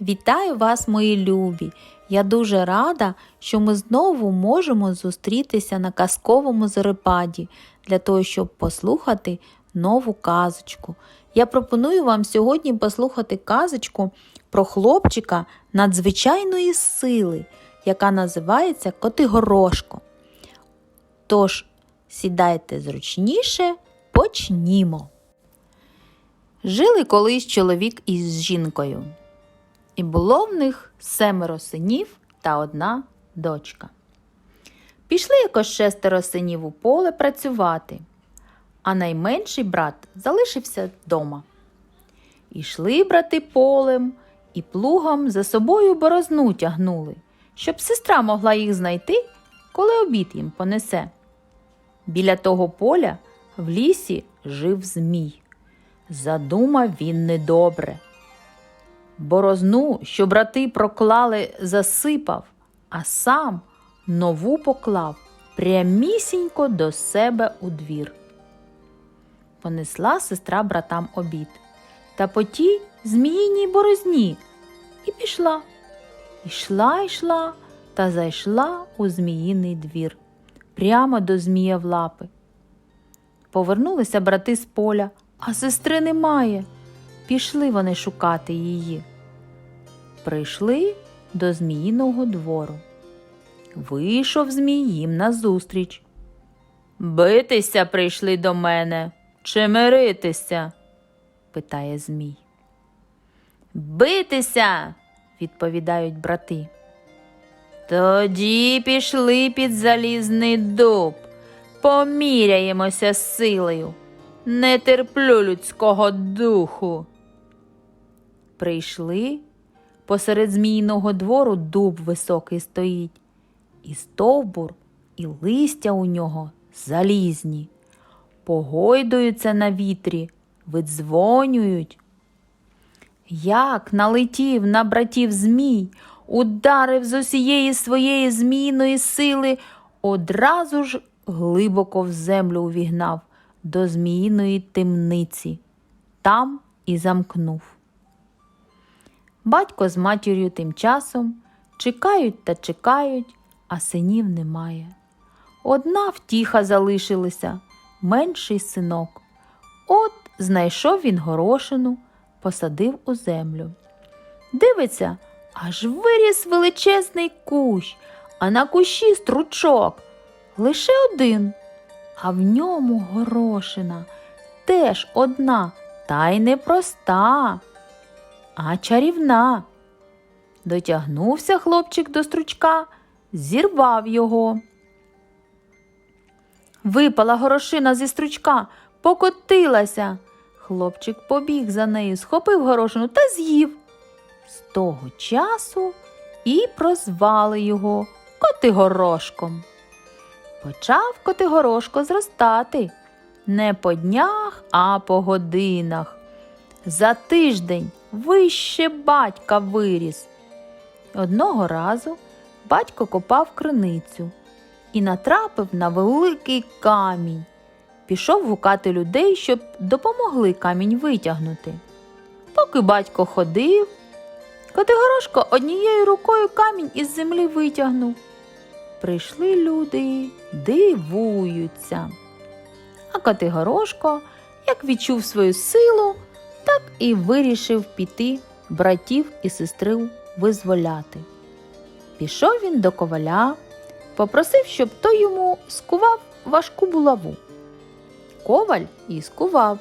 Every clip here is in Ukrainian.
Вітаю вас, мої любі! Я дуже рада, що ми знову можемо зустрітися на казковому зорепаді для того, щоб послухати нову казочку. Я пропоную вам сьогодні послухати казочку про хлопчика надзвичайної сили, яка називається Котигорошко. Тож, сідайте зручніше, почнімо. Жили колись чоловік із жінкою. І було в них семеро синів та одна дочка. Пішли якось шестеро синів у поле працювати, а найменший брат залишився вдома. Ішли брати полем і плугом за собою борозну тягнули, щоб сестра могла їх знайти, коли обід їм понесе. Біля того поля в лісі жив Змій. Задумав він недобре. Борозну, що брати проклали, засипав, а сам нову поклав прямісінько до себе у двір. Понесла сестра братам обід, та по тій зміїній борозні і пішла. Ішла, йшла та зайшла у зміїний двір, прямо до змія в лапи. Повернулися брати з поля, а сестри немає. Пішли вони шукати її. Прийшли до Зміїного двору. Вийшов Змій їм назустріч. Битися прийшли до мене чи миритися? питає Змій. Битися, відповідають брати. Тоді пішли під залізний дуб, поміряємося силою. Не терплю людського духу. Прийшли посеред змійного двору дуб високий стоїть, і стовбур, і листя у нього залізні, погойдуються на вітрі, видзвонюють. Як налетів на братів змій, ударив з усієї своєї змійної сили, одразу ж глибоко в землю увігнав до зміїної темниці, там і замкнув. Батько з матір'ю тим часом чекають та чекають, а синів немає. Одна втіха залишилася, менший синок. От знайшов він горошину, посадив у землю. Дивиться, аж виріс величезний кущ, а на кущі стручок. Лише один, а в ньому горошина теж одна, та й не проста, а чарівна. Дотягнувся хлопчик до стручка, зірвав його. Випала горошина зі стручка, покотилася. Хлопчик побіг за нею, схопив горошину та з'їв. З того часу і прозвали його Котигорошком. Почав Котигорошко зростати не по днях, а по годинах. За тиждень вище батька виріс. Одного разу батько копав криницю і натрапив на великий камінь. Пішов гукати людей, щоб допомогли камінь витягнути. Поки батько ходив, Котигорошко однією рукою камінь із землі витягнув. Прийшли люди, дивуються. А Котигорошко, як відчув свою силу, так і вирішив піти братів і сестру визволяти. Пішов він до коваля, попросив, щоб той йому скував важку булаву. Коваль і скував.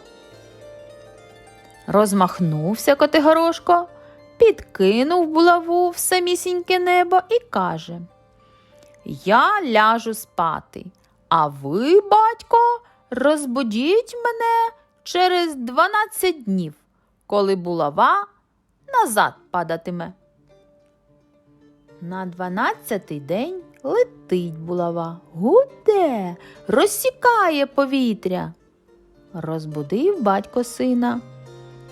Розмахнувся Котигорошко, підкинув булаву в самісіньке небо і каже Я ляжу спати, а ви, батько, розбудіть мене через дванадцять днів, коли булава назад падатиме. На дванадцятий день летить булава, гуде, розсікає повітря. Розбудив батько сина.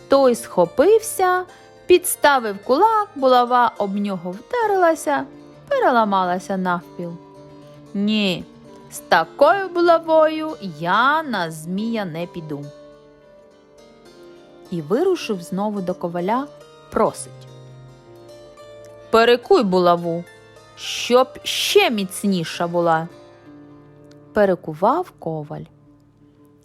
Той схопився, підставив кулак, булава об нього вдарилася, переламалася навпіл. Ні, з такою булавою я на змія не піду. І вирушив знову до коваля, просить. Перекуй булаву, щоб ще міцніша була. Перекував коваль.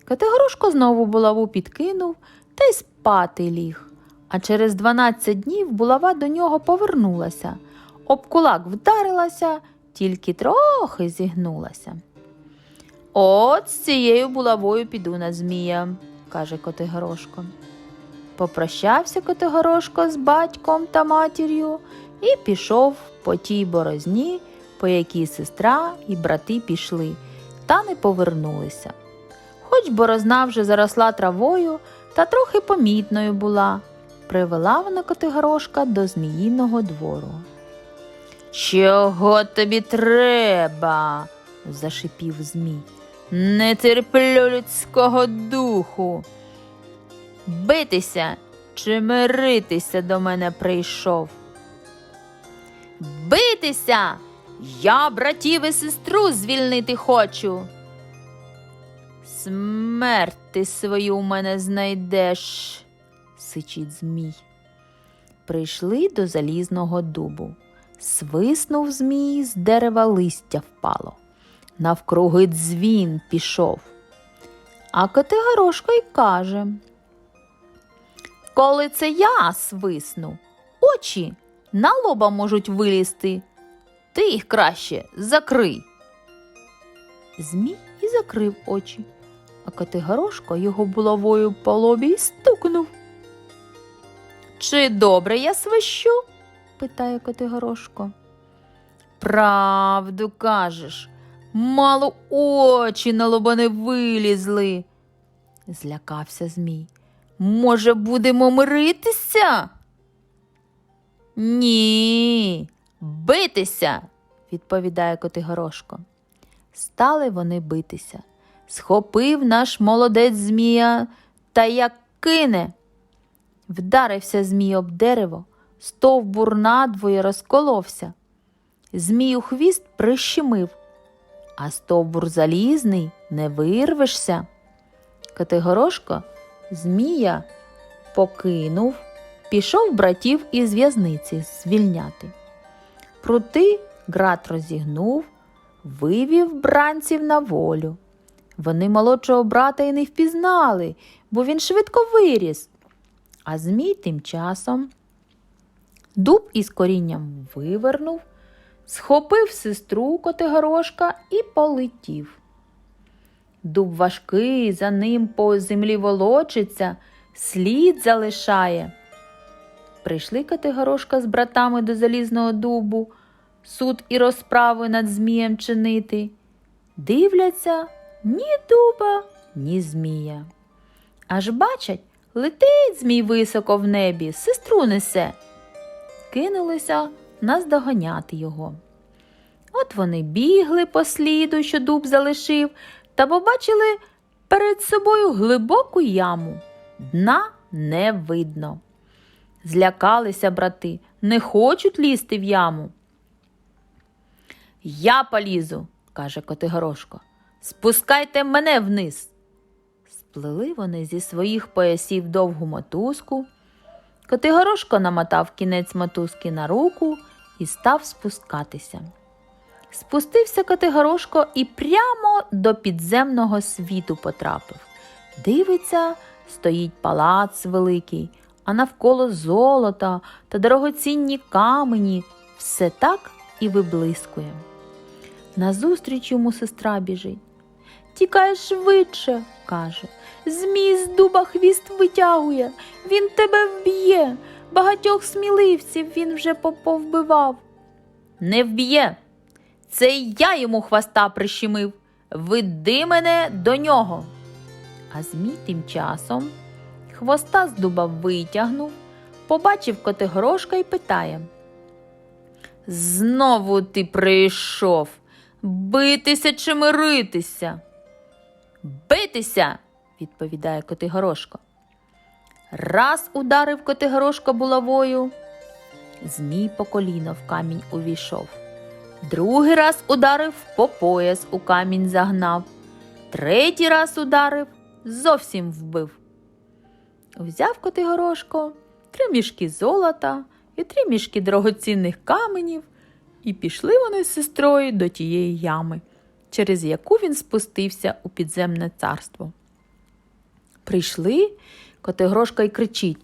Категорошко знову булаву підкинув та й спати ліг. А через 12 днів булава до нього повернулася. Об кулак вдарилася, тільки трохи зігнулася. От з цією булавою піду на змія, каже Котигорошко. Попрощався Котигорошко з батьком та матір'ю і пішов по тій борозні, по якій сестра і брати пішли, та не повернулися. Хоч борозна вже заросла травою та трохи помітною була, привела вона Котигорошка до зміїного двору. Чого тобі треба? зашипів Змій. Не терплю людського духу. Битися чи миритися до мене прийшов? Битися! Я братів і сестру звільнити хочу. Смерть ти свою у мене знайдеш, сичить Змій. Прийшли до залізного дубу. Свиснув Змій, з дерева листя впало. Навкруги дзвін пішов. А Котигорошко й каже. Коли це я свисну, очі на лоба можуть вилізти. Ти їх краще закрий. Змій і закрив очі, а Котигорошко його булавою по лобі й стукнув. Чи добре я свищу? питає Котигорошко. Правду кажеш, мало очі на лоба не вилізли. Злякався Змій. Може, будемо миритися? Ні, битися, відповідає Котигорошко. Стали вони битися. Схопив наш молодець Змія та як кине. Вдарився Змій об дерево, стовбур надвоє розколовся. Змію хвіст прищемив, а стовбур залізний не вирвешся. Категорошко Змія покинув, пішов братів із в'язниці звільняти. Прути град розігнув, вивів бранців на волю. Вони молодшого брата й не впізнали, бо він швидко виріс. А Змій тим часом дуб із корінням вивернув, схопив сестру Котигорошка і полетів. Дуб важкий, за ним по землі волочиться, слід залишає. Прийшли Котигорошка з братами до залізного дубу, суд і розправи над Змієм чинити. Дивляться ні дуба, ні змія. Аж бачать, летить змій високо в небі, сестру несе. Кинулися наздоганяти його. От вони бігли по сліду, що дуб залишив, та побачили перед собою глибоку яму. Дна не видно. Злякалися брати, не хочуть лізти в яму. Я полізу, каже Котигорошко. Спускайте мене вниз. Сплели вони зі своїх поясів довгу мотузку. Котигорошко намотав кінець мотузки на руку і став спускатися. Спустився Котигорошко і прямо до підземного світу потрапив. Дивиться, стоїть палац великий, а навколо золота та дорогоцінні камені все так і виблискує. Назустріч йому сестра біжить. Тікай швидше, каже. Змій з дуба хвіст витягує, він тебе вб'є. Багатьох сміливців він вже поповбивав. Не вб'є. Це я йому хвоста прищемив. Веди мене до нього. А Змій тим часом хвоста з дуба витягнув, побачив Котигорошка і питає. Знову ти прийшов. Битися чи миритися? Битися, відповідає Котигорошко. Раз ударив Котигорошко булавою, Змій по коліно в камінь увійшов. Другий раз ударив по пояс у камінь загнав. Третій раз ударив, зовсім вбив. Взяв Котигорошко три мішки золота і три мішки дорогоцінних каменів, і пішли вони з сестрою до тієї ями, через яку він спустився у підземне царство. Прийшли, Котигрошка й кричить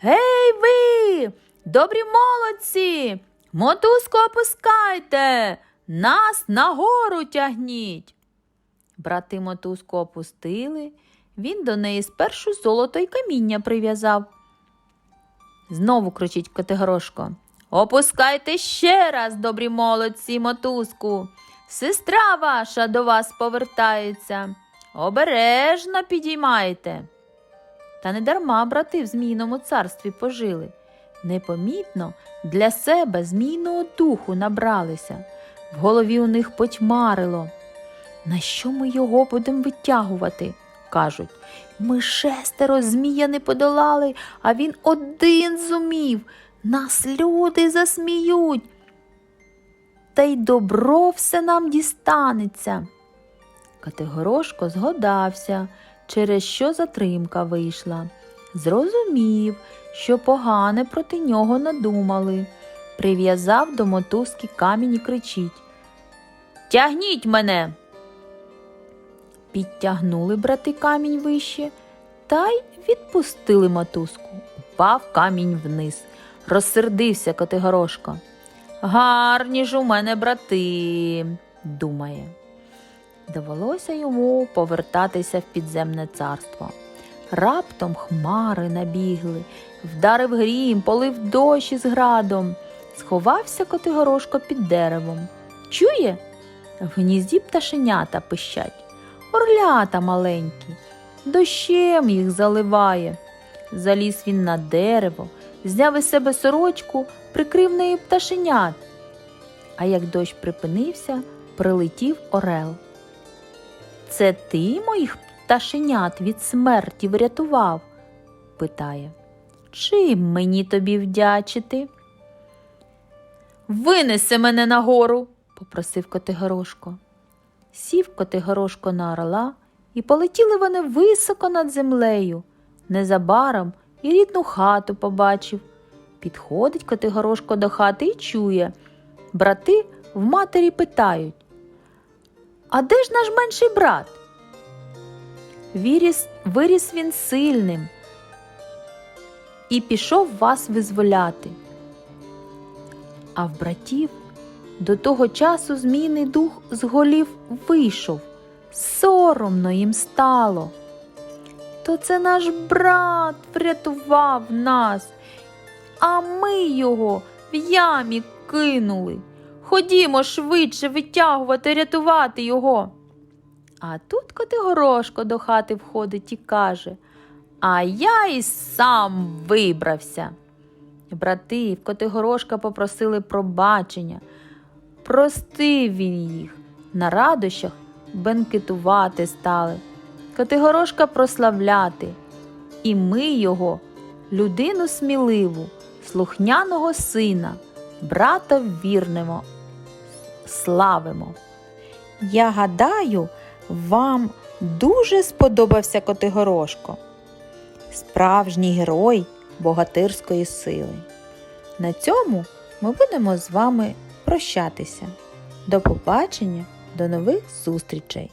Гей ви, добрі молодці, мотузку опускайте, нас нагору тягніть. Брати мотузку опустили, він до неї спершу золото й каміння прив'язав. Знову кричить Котигрошко. Опускайте ще раз, добрі молодці, мотузку. Сестра ваша до вас повертається. Обережно підіймайте. Та не дарма брати в Змійному царстві пожили. Непомітно для себе змійного духу набралися. В голові у них потьмарило. На що ми його будемо витягувати? кажуть. Ми шестеро змія не подолали, а він один зумів. Нас люди засміють. Та й добро все нам дістанеться. Категорошко згодався, через що затримка вийшла. Зрозумів, що погане проти нього надумали. Прив'язав до мотузки камінь і кричить Тягніть мене. Підтягнули брати камінь вище та й відпустили мотузку. Упав камінь вниз. Розсердився Котигорошко. Гарні ж у мене брати, думає. Довелося йому повертатися в підземне царство. Раптом хмари набігли, вдарив грім, полив дощ із градом. Сховався Котигорошко під деревом. Чує? В гнізді пташенята пищать, орлята маленькі, дощем їх заливає. Заліз він на дерево, зняв із себе сорочку, прикрив нею пташенят. А як дощ припинився, прилетів орел. Це ти моїх пташенят від смерті врятував? питає. Чим мені тобі вдячити? Винеси мене нагору, попросив Котигорошко. Сів Котигорошко на орла, і полетіли вони високо над землею. Незабаром і рідну хату побачив. Підходить Котигорошко до хати і чує. Брати в матері питають А де ж наш менший брат? Віріс, виріс він сильним і пішов вас визволяти. А в братів до того часу змійний дух з голів вийшов. Соромно їм стало. То це наш брат врятував нас, а ми його в ямі кинули. Ходімо швидше витягувати, рятувати його. А тут Котигорошко до хати входить і каже А я і сам вибрався. Брати в Котигорошка попросили пробачення. Простив він їх, на радощах бенкетувати стали, Котигорошка прославляти. І ми його, людину сміливу, слухняного сина, брата вірнемо, славимо. Я гадаю, вам дуже сподобався Котигорошко, справжній герой богатирської сили. На цьому ми будемо з вами прощатися. До побачення, до нових зустрічей!